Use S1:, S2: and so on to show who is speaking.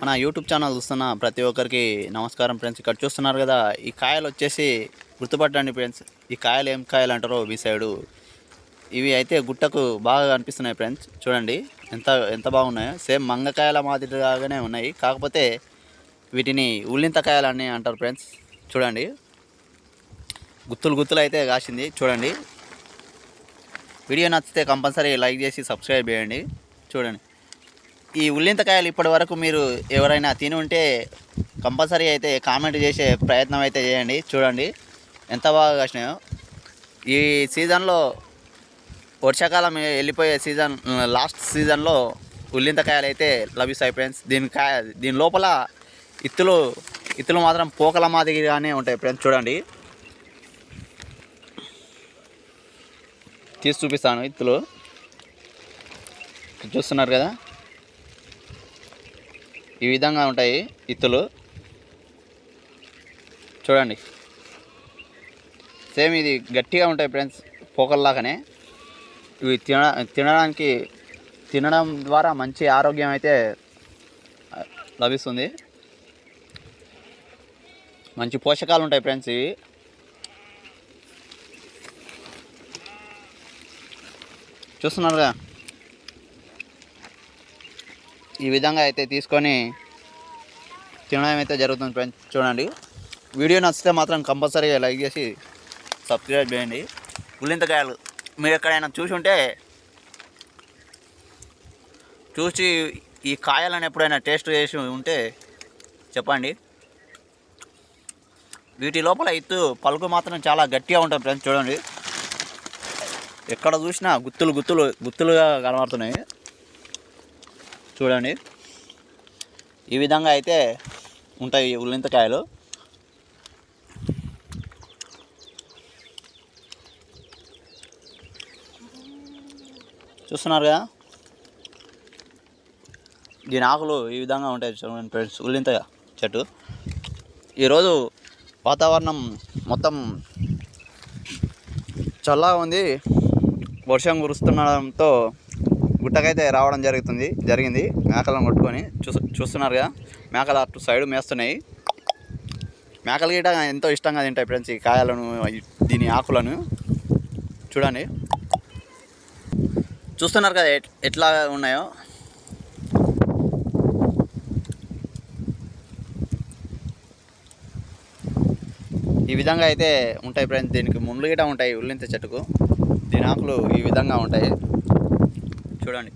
S1: మన YouTube channel చూస్తున్న ప్రతి ఒక్కరికి నమస్కారం ఫ్రెండ్స్. ఇక్కడ చూస్తున్నారు కదా ఈ కాయలు వచ్చేసి గుర్తుపట్టండి ఫ్రెండ్స్. ఈ కాయలు ఏం కాయలు అంటారో మీ సైడు. ఇవి అయితే గుట్టకు బాగా కనిపిస్తున్నాయి ఫ్రెండ్స్. చూడండి ఎంత ఎంత బాగున్నాయో. సేమ్ మంగకాయల మాదిరిగానే ఉన్నాయి. కాకపోతే వీటిని ఉల్లింతకాయలు అని అంటారు ఫ్రెండ్స్. చూడండి గుత్తులు గుత్తులు అయితే కాసింది. చూడండి వీడియో నచ్చితే కంపల్సరీ లైక్ చేసి సబ్స్క్రైబ్ చేయండి. చూడండి. ఈ ఉల్లింతకాయలు ఇప్పటి వరకు మీరు ఎవరైనా తిని ఉంటే కంపల్సరీ అయితే కామెంట్ చేసే ప్రయత్నం అయితే చేయండి. చూడండి. ఎంత బాగా కాసినాయో. ఈ సీజన్లో వర్షాకాలం వెళ్ళిపోయే సీజన్ లాస్ట్ సీజన్లో ఉల్లింతకాయలు అయితే లభిస్తాయి ఫ్రెండ్స్. దీని కాయ దీని లోపల ఇత్తులు ఇత్తులు మాత్రం పోకల మాదిరిగానే ఉంటాయి ఫ్రెండ్స్. చూడండి. తీసి చూపిస్తాను ఇత్తులు. చూస్తున్నారు కదా? ఈ విధంగా ఉంటాయి ఇత్తులు. చూడండి. సేమ్ ఇది గట్టిగా ఉంటాయి ఫ్రెండ్స్ పోకల్లాగానే. ఇవి తిన తినడానికి తినడం ద్వారా మంచి ఆరోగ్యం అయితే లభిస్తుంది. మంచి పోషకాలు ఉంటాయి ఫ్రెండ్స్ ఇవి. చూస్తున్నారుగా ఈ విధంగా అయితే తీసుకొని తినడం అయితే జరుగుతుంది ఫ్రెండ్స్. చూడండి. వీడియో నచ్చితే మాత్రం కంపల్సరీగా లైక్ చేసి సబ్స్క్రైబ్ చేయండి. ఉల్లింతకాయలు మీరు ఎక్కడైనా చూసి ఉంటే చూసి ఈ కాయలను ఎప్పుడైనా టేస్ట్ చేసి ఉంటే చెప్పండి. వీటి లోపల ఇత్తు పలుకు మాత్రం చాలా గట్టిగా ఉంటుంది ఫ్రెండ్స్. చూడండి. ఎక్కడ చూసినా గుత్తులు గుత్తులు గుత్తులుగా కనబడుతున్నాయి. చూడండి. ఈ విధంగా అయితే ఉంటాయి ఈ ఉల్లింతకాయలు. చూస్తున్నారు కదా? దీని ఆకులు ఈ విధంగా ఉంటాయి చూడండి ఫ్రెండ్స్ ఉల్లింత చెట్టు. ఈరోజు వాతావరణం మొత్తం చల్లగా ఉంది. వర్షం కురుస్తుండడంతో గుట్టకైతే రావడం జరుగుతుంది జరిగింది. మేకలను కొట్టుకొని చూ చూస్తున్నారు కదా మేకలు అటు సైడ్ మేస్తున్నాయి. మేకలు గిట ఎంతో ఇష్టంగా తింటాయి ఫ్రెండ్స్ ఈ కాయలను దీని ఆకులను. చూడండి. చూస్తున్నారు కదా ఎట్లా ఉన్నాయో. ఈ విధంగా అయితే ఉంటాయి ఫ్రెండ్స్. దీనికి ముండ్లు గిట ఉంటాయి ఉల్లింత చెట్టుకు. దీని ఆకులు ఈ విధంగా ఉంటాయి. చూడండి